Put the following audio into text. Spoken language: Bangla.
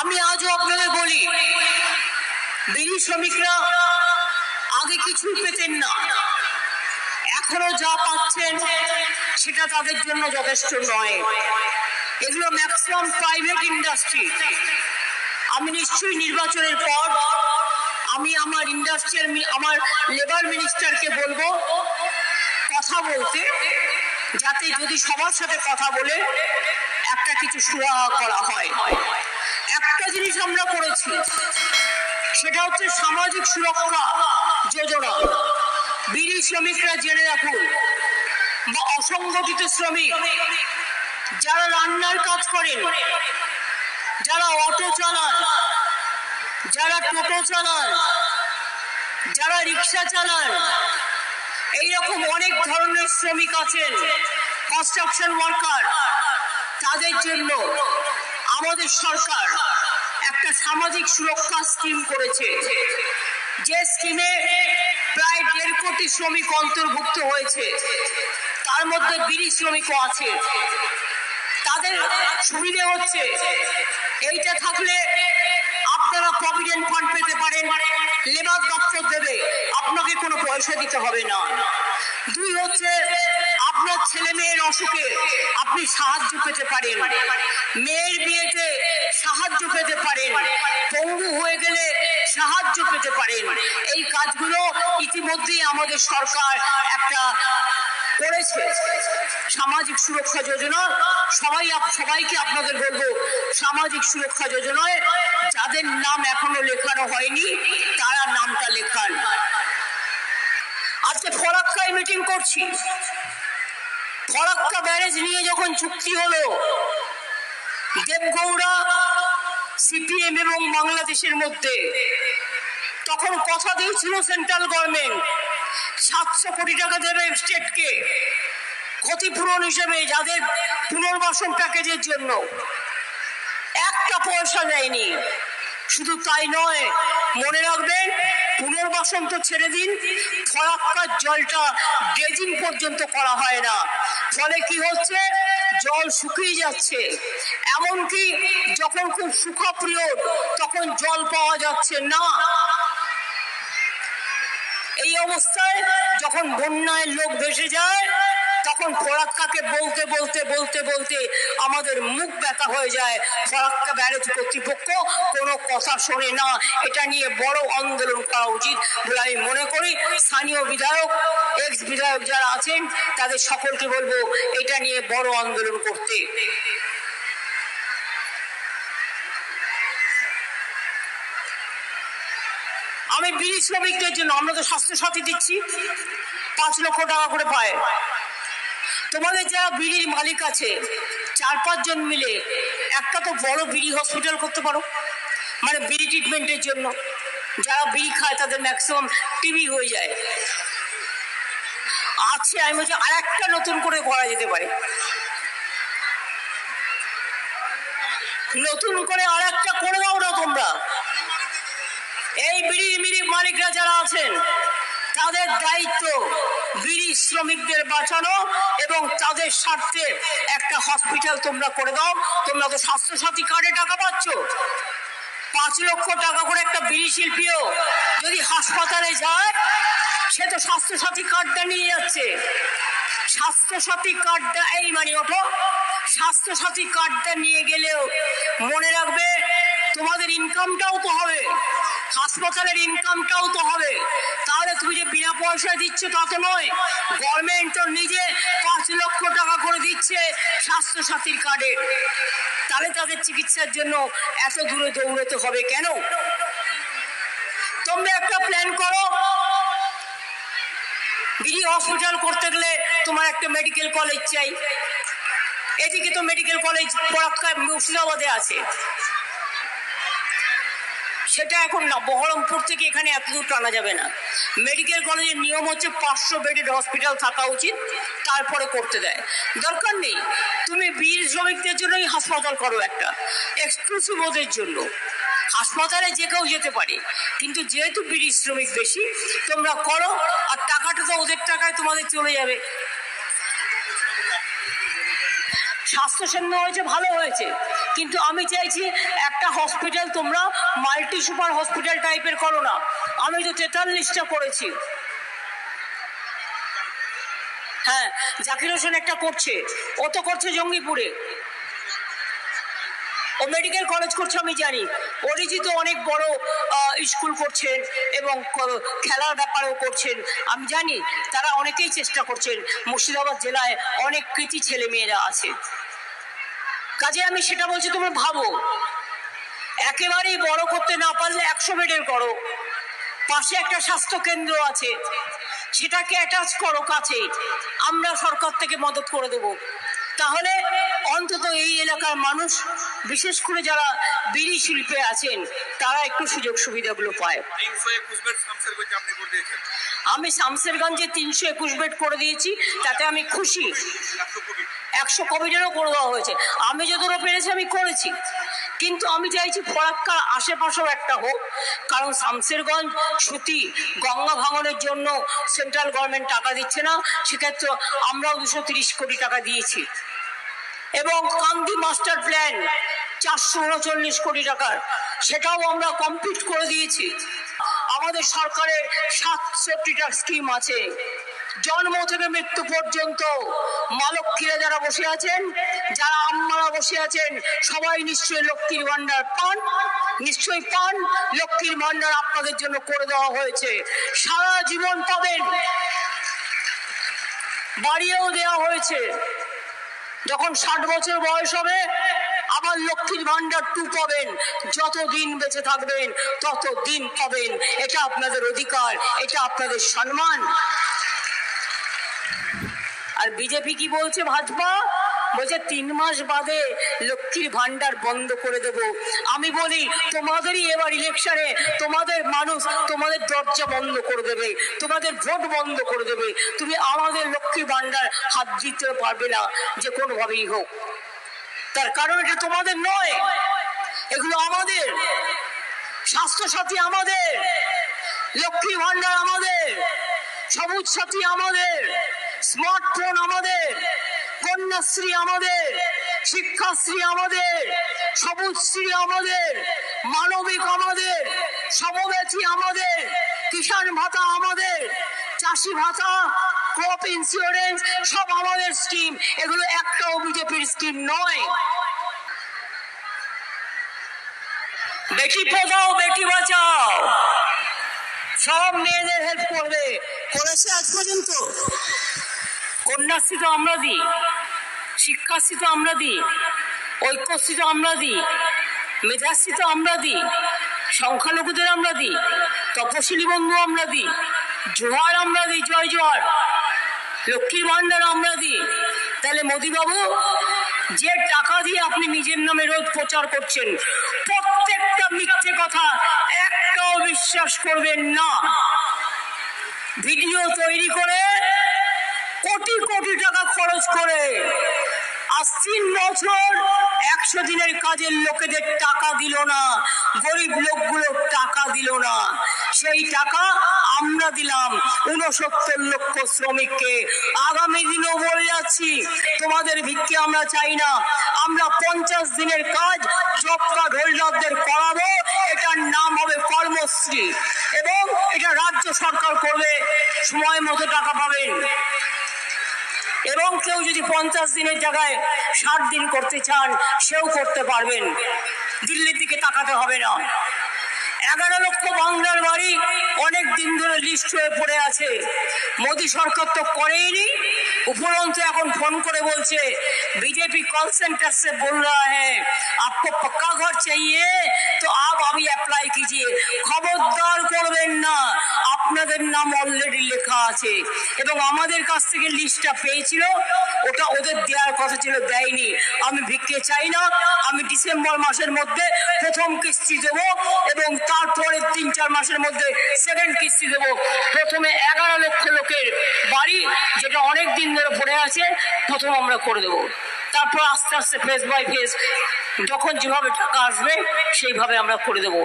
আমি আজও আপনাদের বলি বিড়ি শ্রমিকরা আগে কিছুই পেতেন না। এখনও যা পাচ্ছেন, সেটা তাদের জন্য যথেষ্ট নয়। এগুলো ম্যাক্সিমাম প্রাইভেট ইন্ডাস্ট্রি আমি নিশ্চয়ই নির্বাচনের পর আমি আমার ইন্ডাস্ট্রিয়াল আমার লেবার মিনিস্টারকে বলব, কথা বলতে, যাতে যদি সবার সাথে কথা বলে একটা কিছু সুরাহা করা হয়। একটা জিনিস আমরা করেছি। সেটা হচ্ছে সামাজিক সুরক্ষা, যোজনা। বিড়ি শ্রমিকরা জেনে রাখুন বা অসংগঠিত শ্রমিক, যারা রান্নার কাজ করেন, যারা অটো চালান, যারা টোটো চালান, যারা রিক্সা চালান, এইরকম অনেক ধরনের শ্রমিক আছেন কনস্ট্রাকশন ওয়ার্কার তাদের জন্য আমাদের সরকার একটা সামাজিক সুরক্ষা স্কিম করেছে। যে স্কিমে প্রায় দেড় কোটি শ্রমিক অন্তর্ভুক্ত হয়েছে। তার মধ্যে বিড়ি শ্রমিকও আছে। তাদের সুবিধে হচ্ছে, এইটা থাকলে আপনারা প্রভিডেন্ট ফান্ড পেতে পারেন লেবার দপ্তর দেবে। আপনাকে কোনো পয়সা দিতে হবে না। দুই হচ্ছে ছেলে মেয়ের অসুখে আপনি সাহায্য পেতে পারেন। মেয়ের বিয়েতে সাহায্য পেতে পারেন। পঙ্গু হয়ে গেলে সাহায্য পেতে পারেন। এই কাজগুলো ইতিমধ্যেই আমাদের সরকার একটা করেছে। সামাজিক সুরক্ষা যোজনা, সবাই সবাইকে আপনাদের বলব, সামাজিক সুরক্ষা যোজনায় যাদের নাম এখনও লেখানো হয়নি, তারা নামটা লেখান। আজকে ফরাক্কায় মিটিং করছি। ফরাক্কা ব্যারেজ নিয়ে যখন চুক্তি হলো দেবগৌড়া সিপিএম এবং বাংলাদেশের মধ্যে, তখন কথা দিয়েছিল সেন্ট্রাল গভর্নমেন্ট, সাতশো কোটি টাকা দেবে স্টেটকে, ক্ষতিপূরণ হিসেবে যাদের পুনর্বাসন প্যাকেজের জন্য। একটা পয়সা দেয়নি শুধু তাই নয়, মনে রাখবেন, পুনর্বাসন তো ছেড়ে দিন ফরাক্কার জলটা ড্রেজিং পর্যন্ত করা হয় না। ফলে কি হচ্ছে? জল শুকিয়ে যাচ্ছে। এমনকি যখন খুব সুখপ্রিয়, তখন জল পাওয়া যাচ্ছে না। এই অবস্থায় যখন বন্যায় লোক ভেসে যায় তখন ফরাক্কাকে বলতে বলতে বলতে বলতে আমাদের মুখ ব্যথা হয়ে যায়। ফরাক্কা ব্যারেজ কর্তৃপক্ষ কোনো কথা শোনে না। এটা নিয়ে বড় আন্দোলন করা উচিত বলে আমি মনে করি। স্থানীয় বিধায়ক এক্স বিধায়ক যারা আছেন, তাদের সকলকে বলব এটা নিয়ে বড় আন্দোলন করতে। আমি বিড়ি শ্রমিকদের জন্য আমরা তো স্বাস্থ্য সাথী দিচ্ছি। পাঁচ লক্ষ টাকা করে পায়। তোমাদের যারা বিড়ির মালিক আছে, চার পাঁচজন মিলে একটা তো বড় বিড়ি হসপিটাল করতে পারো। মানে বিড়ি ট্রিটমেন্টের জন্য। যারা বিড়ি খায়, তাদের ম্যাক্সিমাম টিবি হয়ে যায়। আছে, আমি বলছি আর একটা নতুন করে করা যেতে পারে। নতুন করে আর একটা করে দাও না তোমরা। এই বিড়ি মিড়ি মালিকরা যারা আছেন তাদের দায়িত্ব বিড়ি শ্রমিকদের বাঁচানো এবং তাদের স্বার্থে একটা হসপিটাল তোমরা করে দাও। তোমরা তো স্বাস্থ্যসাথী কার্ডে টাকা পাচ্ছ। পাঁচ লক্ষ টাকা করে একটা বিড়ি শিল্পীও যদি হাসপাতালে যায়, সে তো স্বাস্থ্যসাথী কার্ডটা নিয়ে যাচ্ছে। স্বাস্থ্যসাথী কার্ডটা এই মানে ওঠো। স্বাস্থ্যসাথী কার্ডটা নিয়ে গেলেও মনে রাখবে তোমাদের ইনকামটাও তো হবে। হাসপাতালের ইনকামটাও তো হবে। তাহলে তুমি যে বিনা পয়সায় দিচ্ছ তা তো নয় গভর্নমেন্ট তো নিজে পাঁচ লক্ষ টাকা করে দিচ্ছে স্বাস্থ্যসাথীর কার্ডে তাহলে তাদের চিকিৎসার জন্য এত দূরে দৌড়তে হবে কেন? তোমরা একটা প্ল্যান করো। বিডি হসপিটাল করতে গেলে তোমার একটা মেডিকেল কলেজ চাই। এদিকে তো মেডিকেল কলেজ মুর্শিদাবাদে আছে। সেটা এখন বহরমপুর থেকে এখানে এত দূর টানা যাবে না। মেডিকেল কলেজের নিয়ম হচ্ছে পাঁচশো বেডের হসপিটাল থাকা উচিত, তারপরে করতে দেয়। দরকার নেই, তুমি বীর শ্রমিকদের জন্যই হাসপাতাল করো একটা এক্সক্লুসিভ ওদের জন্য। হাসপাতালে যে কেউ যেতে পারে, কিন্তু যেহেতু বিড়ি শ্রমিক বেশি, তোমরা করো, আর টাকাটা তো ওদের টাকায় তোমাদের চলে যাবে। স্বাস্থ্যসেবা হয়েছে, ভালো হয়েছে। কিন্তু আমি চাইছি একটা হসপিটাল তোমরা মাল্টি সুপার হসপিটাল টাইপের করো না। আমি তো তেতাল্লিশটা করেছি। হ্যাঁ জাকির হোসেন একটা করছে। ও তো করছে জঙ্গিপুরে। ও মেডিকেল কলেজ করছে আমি জানি। অরিজিৎ অনেক বড় স্কুল করছেন এবং খেলার ব্যাপারেও করছেন। আমি জানি তারা অনেকেই চেষ্টা করছেন। মুর্শিদাবাদ জেলায় অনেক কৃতি ছেলে মেয়েরা আছে। কাজে আমি সেটা বলছি, তোমরা ভাবো। একেবারেই বড় করতে না পারলে একশো বেডের করো। পাশে একটা স্বাস্থ্য কেন্দ্র আছে। সেটাকে অ্যাটাচ করো কাছে। আমরা সরকার থেকে মদত করে দেব। তাহলে অন্তত এই এলাকার মানুষ বিশেষ করে যারা বিড়ি শিল্পে আছেন তারা একটু সুযোগ সুবিধাগুলো পায়। আমি শামসেরগঞ্জে তিনশো একুশ বেড করে দিয়েছি তাতে আমি খুশি। একশো কোভিডেরও করে দেওয়া হয়েছে। আমি যতটা পেরেছি আমি করেছি। কিন্তু আমি চাইছি ফরাক্কার আশেপাশেও একটা হোক কারণ শামসেরগঞ্জ সুতি গঙ্গা ভাঙনের জন্য সেন্ট্রাল গভর্নমেন্ট টাকা দিচ্ছে না সেক্ষেত্রে আমরাও দুশো তিরিশ কোটি টাকা দিয়েছি। এবং কান্দি মাস্টার প্ল্যান চারশো উনচল্লিশ কোটি টাকার, সেটাও আমরা কমপ্লিট করে দিয়েছি। আমাদের সরকারের সাতষট্টিটা স্কিম আছে। জন্ম থেকে মৃত্যু পর্যন্ত মা লক্ষ্মীরা যারা বসে আছেন, যারা আম্মারা বসে আছেন, সবাই নিশ্চয়ই লক্ষ্মীর ভান্ডার পান। নিশ্চয়ই পান, লক্ষ্মীর ভান্ডার আপনাদের জন্য করে দেওয়া হয়েছে। সারা জীবন পাবেন বাড়িয়েও দেওয়া হয়েছে। যখন ষাট বছর বয়স হবে, আবার লক্ষ্মীর ভান্ডার টু পাবেন। যত দিন বেঁচে থাকবেন তত দিন পাবেন। এটা আপনাদের অধিকার, এটা আপনাদের সম্মান। আর বিজেপি কি বলছে, ভাজপা? বলছে তিন মাস বাদে লক্ষ্মীর ভান্ডার বন্ধ করে দেব, আমি বলি তোমাদেরই এবার ইলেকশনে তোমাদের মানুষ তোমাদের দরজা বন্ধ করে দেবে, তোমাদের ভোট বন্ধ করে দেবে। তুমি আমাদের লক্ষ্মীর ভান্ডার হাত দিতে পারবে না, যে কোনোভাবেই হোক। তার কারণ এটা তোমাদের নয়, এগুলো আমাদের। স্বাস্থ্যসাথী আমাদের লক্ষ্মী ভান্ডার আমাদের, সবুজ সাথী আমাদের, স্মার্টফোন আমাদের কন্যাশ্রী আমাদের, শিক্ষাশ্রী আমাদের, সবুজশ্রী আমাদের, মানবিক আমাদের সমব্যাথী আমাদের, কিষাণ ভাতা আমাদের, চাষি ভাতা ক্রপ ইন্স্যুরেন্স সব আমাদের স্কিম এগুলো একটাও বিজেপির স্কিম নয়। বেটি পড়াও বেটি বাঁচাও। সব মেয়েদের হেল্প করবে। করেছে আজ পর্যন্ত? কন্যাশ্রী তো আমরা দিই, শিক্ষাশ্রী তো আমরা দিই, ঐক্যশ্রী তো আমরা দিই, মেধাশ্রী তো আমরা দিই, সংখ্যালঘুদের আমরা দিই, তপশিলি বন্ধু আমরা দিই জোহার আমরা দিই, জয় জোহার লক্ষ্মীর ভান্ডার আমরা দিই। তাহলে মোদিবাবু, যে টাকা দিয়ে আপনি নিজের নামে রোজ প্রচার করছেন, প্রত্যেকটা মিথ্যে কথা একটাও বিশ্বাস করবেন না। ভিডিও তৈরি করে কোটি কোটি টাকা খরচ করে আজ তিন বছর একশো দিনের কাজের লোকেদের টাকা দিল না, গরিব লোকগুলো টাকা দিল না। সেই টাকা আমরা দিলাম উনসত্তর লক্ষ শ্রমিককে। আগামী দিনও বলে যাচ্ছি, তোমাদের ভিক্ষে আমরা চাই না। আমরা পঞ্চাশ দিনের কাজ জব কার্ড করাবো, এটার নাম হবে কর্মশ্রী। এবং এটা রাজ্য সরকার করবে, সময় মতো টাকা পাবেন। এবং কেউ যদি পঞ্চাশ দিনের জায়গায় ষাট দিন করতে চান, সেও করতে পারবেন। দিল্লির দিকে তাকাতে হবে না। এগারো লক্ষ বাংলার বাড়ি অনেক দিন ধরে লিস্ট হয়ে পড়ে আছে। মোদী সরকার তো করেইনি। উপরন্তু এখন ফোন করে বলছে, বিজেপি কল সেন্টার সে বল রা হ্যাঁ আপকো পাক্কা ঘর চাইয়ে, তো আপ আমি অ্যাপ্লাই কিজিয়ে খবরদার করবেন না। আপনাদের নাম অলরেডি লেখা আছে। এবং আমাদের কাছ থেকে লিস্টটা পেয়েছিল, ওটা ওদের দেওয়ার কথা ছিল, দেয়নি। আমি ভিক্ষে চাই না, আমি ডিসেম্বর মাসের মধ্যে প্রথম কিস্তি দেবো এবং তারপরে তিন চার মাসের মধ্যে সেকেন্ড কিস্তি দেবো। প্রথমে এগারো লক্ষ লোকের বাড়ি, যেটা অনেক দিন ধরে পড়ে আছে, প্রথম আমরা করে দেবো। তারপর আস্তে আস্তে ফেস বাই ফেস যখন যেভাবে টাকা আসবে, সেইভাবে আমরা করে দেবো।